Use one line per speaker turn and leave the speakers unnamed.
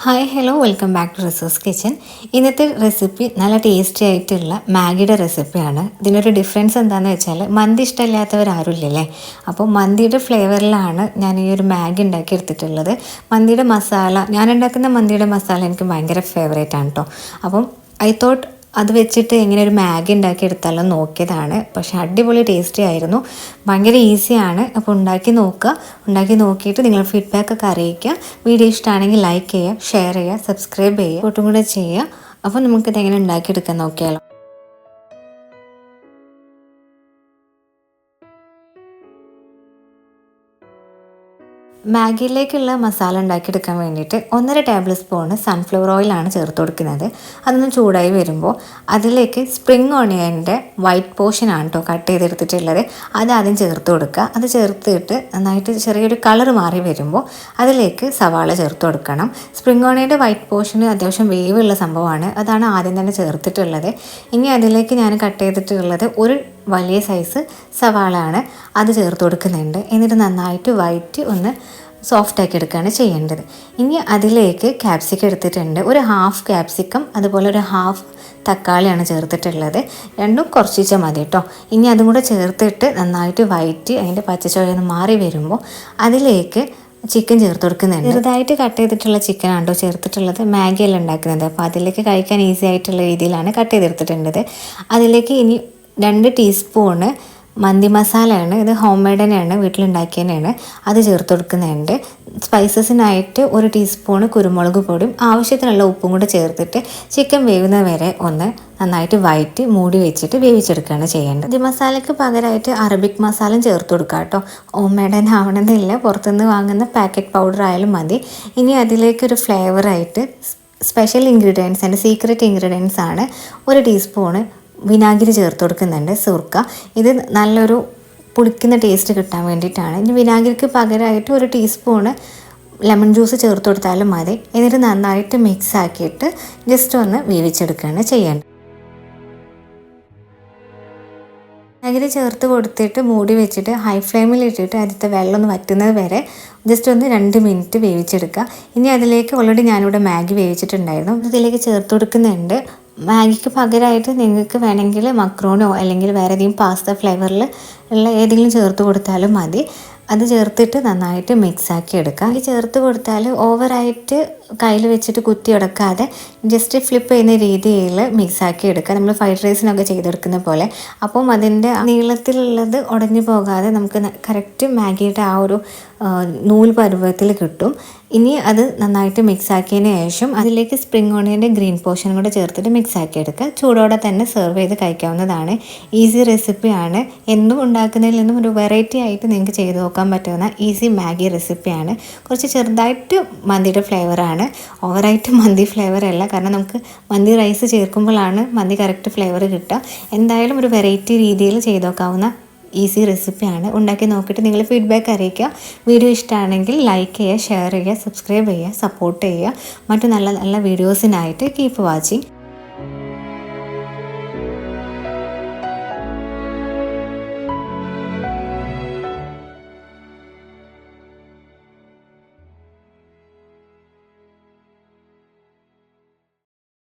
Hi hello welcome back to resource kitchen ഇന്നത്തെ recipe നല്ല tasty ആയിട്ടുള്ള മാഗിയുടെ റെസിപ്പിയാണ് ഇതിനൊരു ഡിഫറൻസ് എന്താണെന്ന് വെച്ചാൽ മന്തി ഇഷ്ടമില്ലാത്തവരാരുമില്ലല്ലേ? അപ്പോൾ മന്തിയുടെ ഫ്ലേവറിലാണ് ഞാൻ ഈ ഒരു മാഗി ഉണ്ടാക്കി എടുത്തിട്ടുള്ളത് മന്തിയുടെ മസാല ഞാൻ ഉണ്ടാക്കുന്ന മന്തിയുടെ മസാല എനിക്ക് ഭയങ്കര ഫേവറേറ്റ് ആണ് കേട്ടോ അപ്പം ഐ തോട്ട് അത് വെച്ചിട്ട് എങ്ങനെ ഒരു മാഗി ഉണ്ടാക്കി എടുത്താലോ നോക്കിയതാണ്. പക്ഷെ അടിപൊളി ടേസ്റ്റി ആയിരുന്നു. ഭയങ്കര ഈസിയാണ് അപ്പോൾ ഉണ്ടാക്കി നോക്കുക. ഉണ്ടാക്കി നോക്കിയിട്ട് നിങ്ങൾ ഫീഡ്ബാക്ക് ഒക്കെ അറിയിക്കുക. വീഡിയോ ഇഷ്ടമാണെങ്കിൽ ലൈക്ക് ചെയ്യുക ഷെയർ ചെയ്യുക സബ്സ്ക്രൈബ് ചെയ്യുക ഒട്ടും കൂടെ ചെയ്യുക. അപ്പോൾ നമുക്കിത് എങ്ങനെ ഉണ്ടാക്കിയെടുക്കാൻ നോക്കിയാലോ. മാഗിയിലേക്കുള്ള മസാല ഉണ്ടാക്കിയെടുക്കാൻ വേണ്ടിയിട്ട് ഒന്നര ടേബിൾ സ്പൂണ് സൺഫ്ലവർ ഓയിലാണ് ചേർത്ത് കൊടുക്കുന്നത്. അതൊന്ന് ചൂടായി വരുമ്പോൾ അതിലേക്ക് സ്പ്രിങ് ഓണിയന്റെ വൈറ്റ് പോർഷനാണ് കേട്ടോ കട്ട് ചെയ്തെടുത്തിട്ടുള്ളത്. അത് ആദ്യം ചേർത്ത് കൊടുക്കുക. അത് ചേർത്തിട്ട് നന്നായിട്ട് ചെറിയൊരു കളർ മാറി വരുമ്പോൾ അതിലേക്ക് സവാള ചേർത്ത് കൊടുക്കണം. സ്പ്രിങ് ഓണിയന്റെ വൈറ്റ് പോർഷൻ അത്യാവശ്യം വേവുള്ള സംഭവമാണ്. അതാണ് ആദ്യം തന്നെ ചേർത്തിട്ടുള്ളത്. ഇനി അതിലേക്ക് ഞാൻ കട്ട് ചെയ്തിട്ടുള്ളത് ഒരു വലിയ സൈസ് സവാള ആണ് അത് ചേർത്ത് കൊടുക്കുന്നുണ്ട്. എന്നിട്ട് നന്നായിട്ട് വയറ്റി ഒന്ന് സോഫ്റ്റ് ആക്കി എടുക്കുകയാണ് ചെയ്യേണ്ടത്. ഇനി അതിലേക്ക് ക്യാപ്സിക്കം എടുത്തിട്ടുണ്ട്. ഒരു ഹാഫ് ക്യാപ്സിക്കം അതുപോലെ ഒരു ഹാഫ് തക്കാളിയാണ് ചേർത്തിട്ടുള്ളത്. രണ്ടും കുറച്ചിച്ച മതി കേട്ടോ ഇനി അതും കൂടെ ചേർത്തിട്ട് നന്നായിട്ട് വയറ്റി അതിന്റെ പച്ചച്ചോയൊന്ന് മാറി വരുമ്പോൾ അതിലേക്ക് ചിക്കൻ ചേർത്ത് കൊടുക്കുന്നുണ്ട്. ചെറുതായിട്ട് കട്ട് ചെയ്തിട്ടുള്ള ചിക്കൻ ആണോ ചേർത്തിട്ടുള്ളത്? മാഗിയല്ല ഉണ്ടാക്കുന്നത്. അപ്പോൾ അതിലേക്ക് കഴിക്കാൻ ഈസി ആയിട്ടുള്ള രീതിയിലാണ് കട്ട് ചെയ്തെടുത്തിട്ടുള്ളത്. അതിലേക്ക് ഇനി രണ്ട് ടീസ്പൂണ് മന്തി മസാലയാണ് ഇത് ഹോം മെയ്ഡ് തന്നെയാണ് വീട്ടിലുണ്ടാക്കിയതന്നെയാണ് അത് ചേർത്ത് കൊടുക്കുന്നുണ്ട്. സ്പൈസസിനായിട്ട് ഒരു ടീസ്പൂണ് കുരുമുളക് പൊടിയും ആവശ്യത്തിനുള്ള ഉപ്പും കൂടെ ചേർത്തിട്ട് ചിക്കൻ വേവുന്ന വരെ ഒന്ന് നന്നായിട്ട് വയറ്റി മൂടി വെച്ചിട്ട് വേവിച്ചെടുക്കുകയാണ് ചെയ്യേണ്ടത്. മന്തി മസാലയ്ക്ക് പകരമായിട്ട് അറബിക് മസാലയും ചേർത്ത് കൊടുക്കുക കേട്ടോ. ഹോം മെയ്ഡ് ആവണമെന്നില്ല പുറത്തുനിന്ന് വാങ്ങുന്ന പാക്കറ്റ് പൗഡർ ആയാലും മതി. ഇനി അതിലേക്കൊരു ഫ്ലേവറായിട്ട് special ingredients and secret ingredients ആണ്. ഒരു ടീസ്പൂണ് വിനാഗിരി ചേർത്ത് കൊടുക്കുന്നുണ്ട് സുർക്ക. ഇത് നല്ലൊരു പുളിക്കുന്ന ടേസ്റ്റ് കിട്ടാൻ വേണ്ടിയിട്ടാണ്. ഇനി വിനാഗിരിക്ക് പകരമായിട്ട് ഒരു ടീസ്പൂണ് ലെമൺ ജ്യൂസ് ചേർത്ത് കൊടുത്താലും മതി. എന്നിട്ട് നന്നായിട്ട് മിക്സ് ആക്കിയിട്ട് ജസ്റ്റ് ഒന്ന് വേവിച്ചെടുക്കുകയാണ് ചെയ്യേണ്ടത്. വിനാഗിരി ചേർത്ത് കൊടുത്തിട്ട് മൂടി വെച്ചിട്ട് ഹൈ ഫ്ലെയിമിൽ ഇട്ടിട്ട് അതിന്റെ വെള്ളം ഒന്ന് വറ്റുന്നത് വരെ ജസ്റ്റ് ഒന്ന് രണ്ട് മിനിറ്റ് വേവിച്ചെടുക്കുക. ഇനി അതിലേക്ക് ഓൾറെഡി ഞാനിവിടെ മാഗി വേവിച്ചിട്ടുണ്ടായിരുന്നു. ഇതിലേക്ക് ചേർത്ത് കൊടുക്കുന്നുണ്ട്. മാഗിക്ക് പകരമായിട്ട് നിങ്ങൾക്ക് വേണമെങ്കിൽ മക്രോണോ അല്ലെങ്കിൽ വേറെ ഏതെങ്കിലും പാസ്ത ഫ്ലേവറിൽ ഉള്ള ഏതെങ്കിലും ചേർത്ത് കൊടുത്താലും മതി. അത് ചേർത്തിട്ട് നന്നായിട്ട് മിക്സാക്കി എടുക്കാം. ഈ ചേർത്ത് കൊടുത്താൽ ഓവറായിട്ട് കയ്യിൽ വെച്ചിട്ട് കുത്തി ഉടക്കാതെ ജസ്റ്റ് ഫ്ലിപ്പ് ചെയ്യുന്ന രീതിയിൽ മിക്സാക്കി എടുക്കുക നമ്മൾ ഫ്രൈഡ് റൈസിനൊക്കെ ചെയ്തെടുക്കുന്ന പോലെ. അപ്പം അതിന്റെ നീളത്തിലുള്ളത് ഉടഞ്ഞു പോകാതെ നമുക്ക് കറക്റ്റ് മാഗിയുടെ ആ ഒരു നൂൽ പരുവത്തിൽ കിട്ടും. ഇനി അത് നന്നായിട്ട് മിക്സ് ആക്കിയതിന് ശേഷം അതിലേക്ക് സ്പ്രിംഗ് ഓണിയന്റെ ഗ്രീൻ പോർഷൻ കൂടെ ചേർത്തിട്ട് മിക്സ് ആക്കി എടുക്കുക. ചൂടോടെ തന്നെ സെർവ് ചെയ്ത് കഴിക്കാവുന്നതാണ്. ഈസി റെസിപ്പിയാണ് എന്നും ഉണ്ടാക്കുന്നതിൽ നിന്നും ഒരു വെറൈറ്റി ആയിട്ട് നിങ്ങൾക്ക് ചെയ്ത് നോക്കാൻ പറ്റുന്ന ഈസി മാഗി റെസിപ്പിയാണ് കുറച്ച് ചെറുതായിട്ട് മന്തിയുടെ ഫ്ലേവറാണ് ഓവറായിട്ട് മന്തി ഫ്ലേവർ അല്ല. കാരണം നമുക്ക് മന്തി റൈസ് ചേർക്കുമ്പോഴാണ് മന്തി കറക്റ്റ് ഫ്ലേവർ കിട്ടുക. എന്തായാലും ഒരു വെറൈറ്റി രീതിയിൽ ചെയ്ത് നോക്കാവുന്ന ഈസി റെസിപ്പിയാണ്. ഉണ്ടാക്കി നോക്കിയിട്ട് നിങ്ങൾ ഫീഡ്ബാക്ക് അറിയിക്കുക. വീഡിയോ ഇഷ്ടമാണെങ്കിൽ ലൈക്ക് ചെയ്യുക ഷെയർ ചെയ്യുക സബ്സ്ക്രൈബ് ചെയ്യുക സപ്പോർട്ട് ചെയ്യുക. മറ്റു നല്ല നല്ല വീഡിയോസിനായിട്ട് കീപ്പ് വാച്ചിങ്